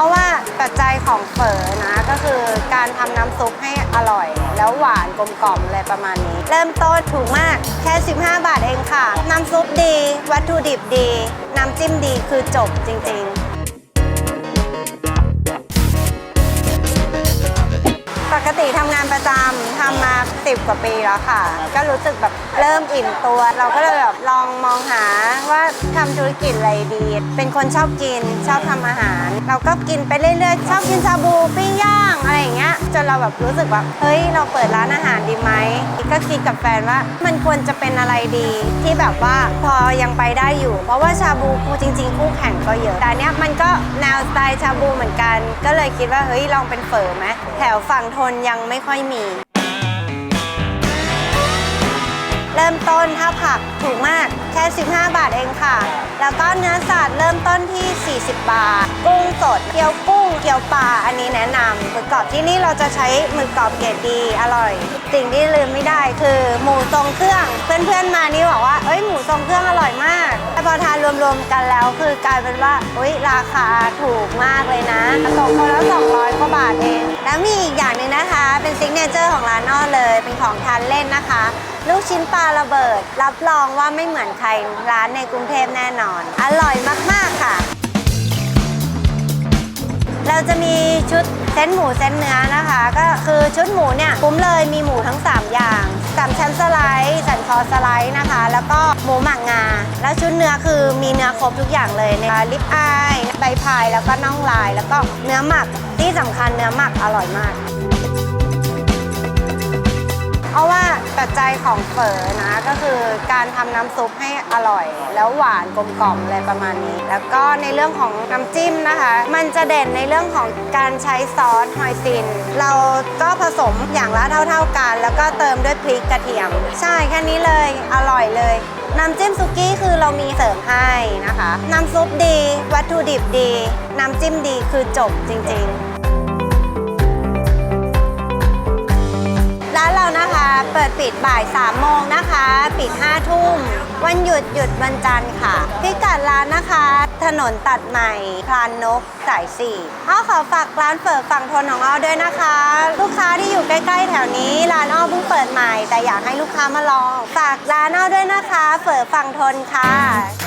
ราะว่าปัจจัยของเฝอนะก็คือการทำน้ำซุปให้อร่อย แล้วหวานกลมกล่อมอะไรประมาณนี้ เริ่มต้นถูกมากแค่ 15 บาทเองค่ะ น้ำซุปดี วัตถุดิบดี น้ำจิ้มดีคือจบจริง ๆ ทำงานประจำทำมา10กว่าปีแล้วค่ะ ก็รู้สึกแบบเริ่มอิ่มตัว เราก็เลยแบบลองมองหาว่าทำธุรกิจอะไรดี เป็นคนชอบกินชอบทำอาหาร เราก็กินไปเรื่อยๆ ชอบกินชาบูปิ้งย่างอะไรอย่างเงี้ยจนเราแบบรู้สึกแบบเฮ้ยเราเปิดร้านอาหารดีไหมก็คิดกับแฟนว่ามันควรจะ เป็นอะไรดี ที่แบบว่าพอยังไปได้อยู่ เพราะว่าชาบูกูจริง ๆ คู่แข่งก็เยอะ แต่เนี้ยมันก็แนวสไตล์ชาบูเหมือนกัน ก็เลยคิดว่าเฮ้ยลองเป็นเฝอไหมแถวฝั่งทนยังไม่ค่อยมี เริ่มต้นถ้าผักถูกมากแค่ 15 บาทเองค่ะ แล้วก็เนื้อสัตว์เริ่มต้นที่ 40 บาท กุ้งสด เกี๊ยวกุ้ง เกี๊ยวปลา อันนี้แนะนำหมึกกรอบที่นี่เราจะใช้หมึกกรอบเกรดดี อร่อย สิ่งที่ลืมไม่ได้คือ หมูทรงเครื่อง เพื่อนๆมานี่บอกว่า เอ้ยหมูทรงเครื่องอร่อยมากแต่พอทานรวมๆกันแล้ว คือกลายเป็นว่าเอ้ยราคาถูกมากเลยนะตกคนละ200กว่าบาทเอง แล้วมีอีกอย่างหนึงนะคะ เป็นซิกเนเจอร์ของร้านนอเลย เป็นของทานเล่นนะคะ ลูกชิ้นปลาระเบิด รับรองว่าไม่เหมือนใครร้านในกรุงเทพแน่นอน อร่อยมากๆค่ะเราจะมีชุดเส้นหมูเส้นเนื้อนะคะ ก็คือชุดหมูเนี่ยคุ้มเลยมีหมูทั้ง 3 อย่างสามชั้นสไลด์สั คอสไลด์นะคะ แล้วก็หมูหมักงา แล้วชุดเนื้อคือมีเนื้อครบทุกอย่างเลยในลิปอายใบพายแล้วก็น่องลาย แล้วก็เนื้อหมักที่สำคัญเนื้อหมักอร่อยมาก เพราะว่า ปัจจัยของเฝอนะก็คือการทำน้ำซุปให้อร่อย แล้วหวานกลมกล่อมอะไรประมาณนี้ แล้วก็ในเรื่องของน้ำจิ้มนะคะ มันจะเด่นในเรื่องของการใช้ซอสฮอยซิน เราก็ผสมอย่างละเท่า ๆกัน แล้วก็เติมด้วยพริกกระเทียม ใช่แค่นี้เลยอร่อยเลยน้ำจิ้มซุกี้คือเรามีเสริมให้นะคะ น้ำซุปดี วัตถุดิบดี น้ำจิ้มดีคือจบจริง ๆ ปิดบ่าย3โมงนะคะ ปิด5ทุ่ม วันหยุดหยุดวันจันทร์ค่ะ พิกัดร้านนะคะ ถนนตัดใหม่พลานนกสายสี่อ้อขอฝากร้านเปิดฝั่งทนของอ้อด้วยนะคะ ลูกค้าที่อยู่ใกล้ๆแถวนี้ร้านอ้อเพิ่งเปิดใหม่ แต่อยากให้ลูกค้ามาลอง ฝากร้านอ้อด้วยนะคะเปิดฝั่งทนค่ะ